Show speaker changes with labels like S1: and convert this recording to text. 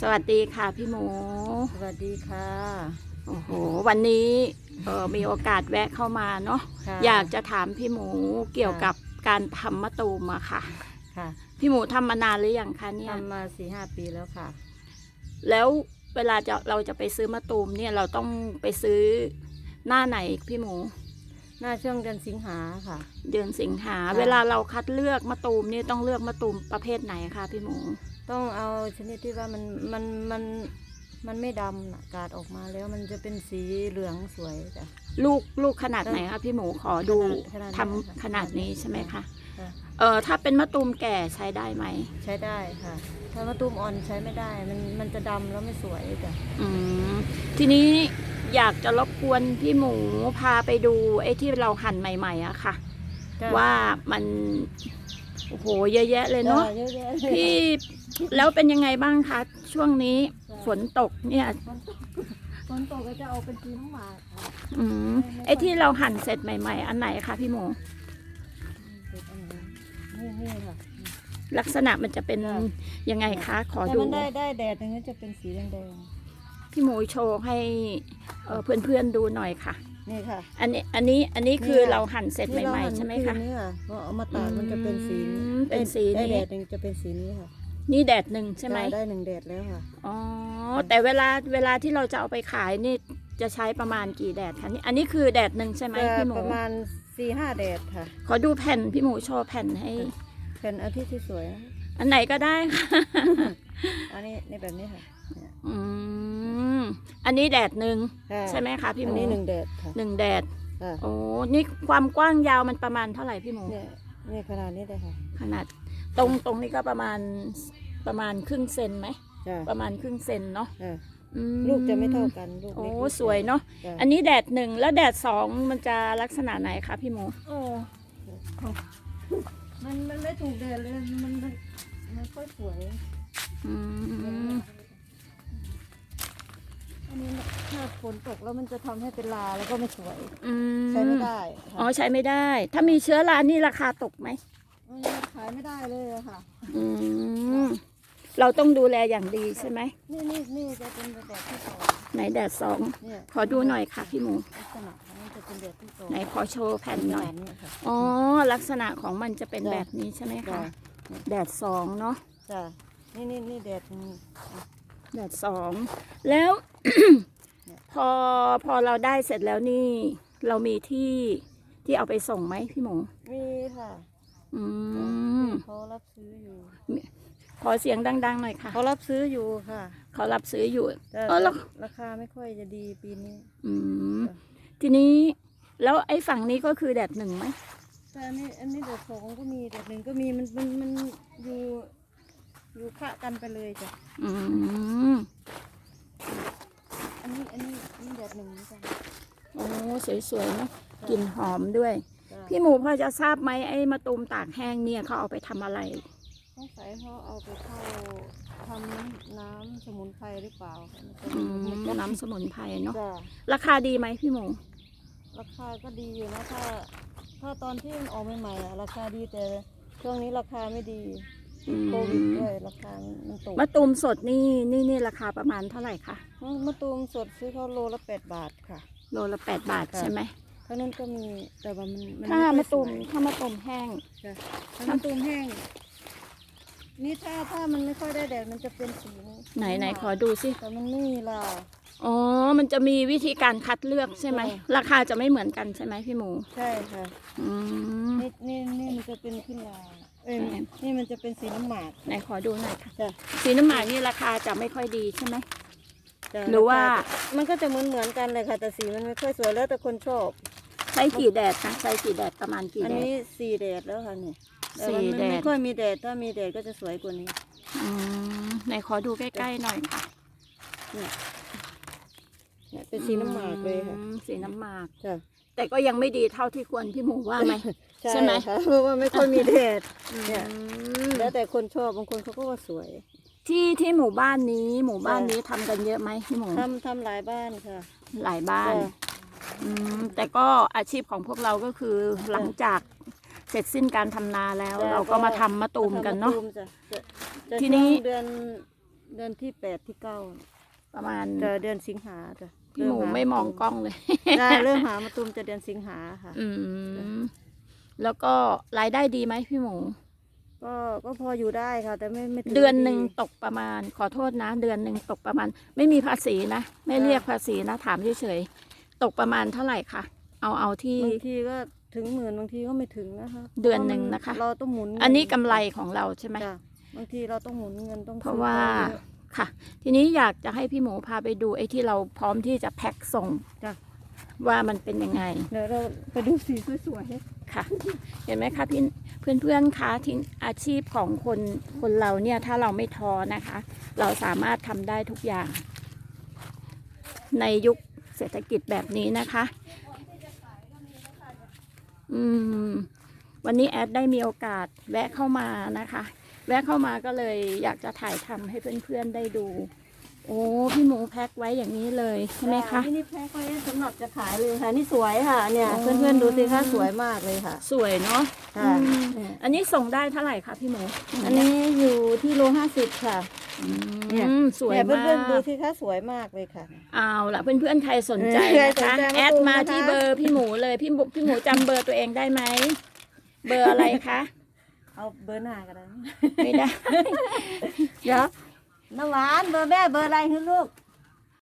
S1: สวัสดีค่ะพี่หมู
S2: สวัสดีค่ะ
S1: โอ้โห วันนี้เออมีโอกาสแวะเข้ามาเนาะ
S2: ค่ะ
S1: อยากจะถามพี่หมูเกี่ยวกับการทำมะตูมอะค่ะ
S2: ค่ะ
S1: พี่หมูทำมานานหรือยังคะเนี่ย
S2: ทำมาสี่ห้าปีแล้วค่ะ
S1: แล้วเวลาจะเราจะไปซื้อมะตูมเนี่ยเราต้องไปซื้อหน้าไหนพี่หมู
S2: หน้าช่วงเดือนสิงหาค่ะ
S1: เดือนสิงหา
S2: ค่ะ
S1: เวลาเราคัดเลือกมะตูมนี่ต้องเลือกมะตูมประเภทไหนคะพี่หมู
S2: ต้องเอาชนิดที่ว่ามันมันมันมันไม่ดำน่ะกาดออกมาแล้วมันจะเป็นสีเหลืองสวยจ้ะ
S1: ลูกลูกขนาดไหนคะพี่หมูขอดู
S2: ขนาด
S1: ทำ
S2: ขนาดนี้ค่ะ
S1: ขนาดนี้ใช่ไหมคะ
S2: ค่ะ
S1: เออถ้าเป็นมะตูมแก่ใช้ได้ไหม
S2: ใช้ได้ค่ะ ถ้ามะตูมอ่อนใช้ไม่ได้ มันมันจะดำแล้วไม่สวยจ้ะ
S1: อืมทีนี้อยากจะรบกวนพี่หมูพาไปดูไอ้ที่เราหั่นใหม่ๆอะค่ะ
S2: จ้ะ
S1: ว่ามัน โอ้โหเยอะแยะเลยเนาะ
S2: จ้เยอะแยะเลย
S1: พี่ แล้วเป็นยังไงบ้างคะ ช่วงนี้ฝนตกเนี่ย
S2: ฝนตกก็จะออกเป็นสีน้ำหมากค่ะ
S1: อืมไอ้ที่เราหั่นเสร็จใหม่ ๆ อันไหนคะพี่หมู
S2: เสร็จอันนี้นี่นี่ค่ะ
S1: ลักษณะมันจะเป็น
S2: จ้ะ
S1: ยังไงคะ ขอ
S2: ถ้า
S1: ดู
S2: มันได้ได้แดดอย่างนี้จะเป็นสีแดง
S1: พี่หมูโชว์ให้เอ่อเพื่อนๆดูหน่อยค่ะ
S2: ๆนี่ค่ะ
S1: อันนี้อันนี้อันนี้คือ
S2: นี่ค่ะ
S1: เราหั่นเสร็จใหม่ ๆ ใช่ไหมคะ
S2: นี่ค่ะพอเอามาตากมันจะเป็นสี
S1: อืมเป็นสี
S2: ได้
S1: นี้
S2: แดดหนึ่งจะเป็นสีนี้ค่ะ
S1: นี่แดดหนึ่งใช่ไหม
S2: ได้หนึ่งแดดแล้วค่ะ
S1: อ๋อ แต่เวลาเวลาที่เราจะเอาไปขายนี่จะใช้ประมาณกี่แดดคะนี่อันนี้คือแดดหนึ่งใช่ไหม
S2: จะ
S1: พี่หมู
S2: ประมาณสี่ห้าแดดค่ะ
S1: ขอดูแผ่นพี่หมูโชว์แผ่นให้
S2: เป็นอาทิตย์ที่สวยนะ
S1: อันไหนก็ได้ค่ะ
S2: อันนี้นี่แบบนี้ค่ะเนี่ย
S1: อืมอันนี้แดดหนึ่ง
S2: ค่ะ
S1: ใช่ไหมคะพี่ห
S2: อั
S1: มู
S2: นนี้หนึ่งแดดค่ะ
S1: หนึ่งแดด
S2: ค่ะ
S1: โอ้นี่ความกว้างยาวมันประมาณเท่าไหร่พี่หมู
S2: เนี่ยนี่ขนาดนี้เลยค่ะ
S1: ขนาด ตรงตรงนี้ก็ประมาณประมาณครึ่งเซนไหม
S2: จ้ะ
S1: ประมาณครึ่งเซนเนาะ
S2: ค่ะ
S1: อืม
S2: ลูกจะไม่เท่ากันลูก
S1: โอ้
S2: เล็กลูก
S1: สวยเนาะ
S2: จ้ะ
S1: อันนี้แดดหนึ่งแล้วแดดสองมันจะลักษณะไหนคะพี่หมู
S2: โอ้มันมันไม่ถูกแดดเลยมันมันมันค่อยสวย
S1: อืม
S2: อันนี้ถ้าฝนตกแล้วมันจะทำให้เป็นลาแล้วก็ไม่สวย
S1: อืม
S2: ใช้ไม่ได้ค่ะ
S1: อ๋อใช้ไม่ได้ ถ้ามีเชื้อรานี่ราคาตกไหม
S2: มันขายไม่ได้เลยอะค่ะ
S1: อืมเราต้องดูแลอย่างดีใช่ไหม
S2: นี่นี่นี่จะเป็นแบบที่สอง
S1: ไหนแดดสอง
S2: เนี่ย
S1: ขอดูหน่อยค่ะพี่หมู
S2: ลักษณะของมันจะเป็นแบบที่สอง
S1: ไหนขอโชว์แผ่นหน่อย
S2: ขนาดค่ะ
S1: อ๋อ ลักษณะของมันจะเป็นแบบนี้ใช่ไหม
S2: จ้ะ
S1: คะ แดดสองเนาะ
S2: จ้ะนี่นี่นี่แดดนี่
S1: แดดสองแล้วพอพอเราได้เสร็จแล้วนี่ เรามีที่ที่เอาไปส่งไหมพี่หมู
S2: มีค่ะ
S1: อืม
S2: เขารับซื้ออยู่
S1: ขอเสียงดังๆหน่อยค่ะ
S2: เขารับซื้ออยู่ค่ะ
S1: เขารับซื้ออยู่
S2: แต่
S1: เออแล้ว
S2: ราคาไม่ค่อยจะดีปีนี้
S1: อืม
S2: จ้ะ
S1: ทีนี้แล้วไอ้ฝั่งนี้ก็คือแดดหนึ่งไหม
S2: แต่อันนี้อันนี้แดดสองก็มีแดดหนึ่งก็มีมันมันมันอยู่อยู่ขะกันไปเลยจ้ะ
S1: อืม
S2: อันนี้อันนี้อันนี้แดดหนึ่งเหมือนกัน
S1: โอ้สวยๆเนาะกลิ่นหอมด้วย
S2: จ้ะ
S1: พี่หมูพอจะทราบไหมไอ้มะตูมตากแห้งเนี่ยเขาเอาไปทำอะไร
S2: สงสัยเขาเอาไปเข้าทำน้ำน้ำสมุนไพรหรือเปล่าค่ะมันจะ
S1: อื
S2: มัน
S1: ม
S2: จะ
S1: น้ำสมุนไพรเนาะ
S2: จ้ะ
S1: ราคาดีไหมพี่หมู
S2: ราคาก็ดีอยู่นะถ้าถ้าตอนที่มันออกใหม่ๆอะราคาดีแต่ช่วงนี้ราคาไม่ดี
S1: อืม
S2: โควิดด้วยราคามันมันตก
S1: มะตูมสดนี่นี่นี่ราคาประมาณเท่าไหร่คะ
S2: มะตูมสดซื้อเขาโลละแปดบาทค่ะ
S1: โลละแปดบาท
S2: ค่ะ
S1: ใช่ไหม
S2: เท่านั้นก็มีแต่ว่ามันมัน
S1: ถ้า
S2: ไค่อย
S1: มะตูม
S2: สวย
S1: ถ้ามะตูมแห้ง
S2: จ้ะถ้ามะตูมแห้ง นี่ถ้าถ้ามันไม่ค่อยได้แดดมันจะเป็นสี
S1: ไหนไหนขอดูสิ
S2: แต่มันไม่มีลา
S1: อ๋อ มันจะมีวิธีการคัดเลือกใช่ไหม
S2: ใช่
S1: ราคาจะไม่เหมือนกันใช่ไหมพี่หมู
S2: ใช่ค่ะ
S1: อืม
S2: นี่นี่นี่มันจะเป็นขึ้นลาเอ้ย
S1: ใช่
S2: นี่มันจะเป็นสีน้ำหมาก
S1: ไหนขอดูหน่อยค่ะ
S2: จ้ะ
S1: สีน้ำหมากนี่ราคาจะไม่ค่อยดีใช่ไหม
S2: จ้ะ
S1: หรือว่า
S2: มันก็จะเหมือนเหมือนกันเลยค่ะแต่สีมันไม่ค่อยสวยแล้วแต่คนชอบ
S1: ใช้กี่แดดนะใช้กี่แดดประมาณกี่
S2: อัน
S1: แดด
S2: นี้สี่แดดแล้วค่ะเนี่ยแต่
S1: สี่
S2: ว่ามัน
S1: แดด
S2: ไม่ค่อยมีแดดถ้ามีแดดก็จะสวยกว่านี้
S1: อืมไหนขอดูใกล้ๆหน่อยค่ะ
S2: เนี่ยเนี่ยเป็นสีน้ำหมากเลยค่ะ
S1: อืมสีน้ำหมาก
S2: จ้ะ
S1: แต่ก็ยังไม่ดีเท่าที่ควรพี่หมูว่าไหม ใช่ไหม
S2: ค่ะเพราะว่าไม่ค่อยมีแดด เนี่ย
S1: อืม
S2: แล้วแต่คนชอบบางคนเขาก็ว่าสวย
S1: ที่ที่หมู่บ้านนี้ หมู่บ้าน
S2: ใช่
S1: นี้ทำกันเยอะไหมพี่หมู
S2: ทำทำหลายบ้านค่ะ
S1: หลายบ้าน
S2: จ้ะ
S1: อืมแต่ก็อาชีพของพวกเราก็คือหลังจากเสร็จสิ้นการทำนาแล้ว
S2: จ้ะ
S1: เราก็มาทำมะตูมกันเนาะ
S2: มตูมจ้ะจะจะ
S1: ทีนี้
S2: ช่วงเดือนเดือนที่แปดที่เก้า
S1: ประมาณ
S2: จะเดือนสิงหาจ้ะ
S1: พี่หมู
S2: เริ่า
S1: ไม่มอง
S2: ตู
S1: กล้องเลย
S2: ได้เริ่มหามาตูมจะเดือนสิงหาค่ะ
S1: อืมแล้วก็รายได้ดีไหมพี่หมู
S2: ก็ก็พออยู่ได้ค่ะ แต่ไม่ไม่ถึ
S1: เดือนหนึ่งตกประมาณ ขอโทษนะ เดือนหนึ่งตกประมาณ ไม่มีภาษีนะ ไม่เรียกภาษีนะ ถามเฉยๆ ตกประมาณเท่าไหร่คะเอาเอาที่
S2: บางทีก็ถึงหมื่นบางทีก็ไม่ถึงนะคะ
S1: เดือนหนึ่งนะคะ
S2: เราต้องหมุนเงิ
S1: อันนี้กำไรของเราใช่ไหม
S2: จ้ะบางทีเราต้องหมุนเงินต้อง
S1: เพราะ
S2: ซื้อ
S1: ว่า
S2: ของเยอะ
S1: ค่ะ ทีนี้อยากจะให้พี่หมูพาไปดูไอ้ที่เราพร้อมที่จะแพ็คส่ง
S2: จ้ะ
S1: ว่ามันเป็นยังไง
S2: เดี๋ยวเราไปดูสีสวย
S1: ค่ะ เห็นไหมคะพี่เพื่อนเพื่อนๆคะที่อาชีพของคนคนเราเนี่ยถ้าเราไม่ท้อนะคะ เราสามารถทำได้ทุกอย่าง ในยุค เศรษฐกิจแบบนี้นะคะ อืม วันนี้แอดได้มีโอกาสแวะเข้ามานะคะ แวะเข้ามาก็เลยอยากจะถ่ายทำให้เพื่อนๆได้ดู โอ้พี่หมูแพ็คไว้อย่างนี้เลย
S2: ๆ
S1: ใช่ไหมคะ
S2: ที่นี่แพ็คไว้สำหรับจะขายเลยค่ะ นี่สวยค่ะ เนี่ย
S1: อ๋อ
S2: เพื่อนๆดูสิคะสวยมากเลยค่ะ
S1: สวยเนาะ
S2: ค่ะ
S1: อืม
S2: เนี่ย
S1: อันนี้ส่งได้เท่าไหร่คะพี่หมู
S2: อันนี้อยู่ที่โลห้าสิบค่ะเนี่ย
S1: อืมสวย
S2: เนี่ย
S1: มาก
S2: เพื่อนๆดูสิคะสวยมากเลยค่ะ
S1: เอาล่ะเพื่อนๆใครสนใจ
S2: ใคร
S1: นะ
S2: สน
S1: คะ
S2: ใจมา
S1: แอดมา
S2: ดูนะคะ
S1: ที่เบอร์พี่หมูเลยพี่หมูพี่หมูจำเบอร์ตัวเองได้ไหมเบอร์อะไรคะ
S2: เอาเบอร์หน้าก็ได้
S1: ไม่ได้
S2: เดี๋ยว น้ำหวานเบอร์แม่เบอร์อะไรคือลูก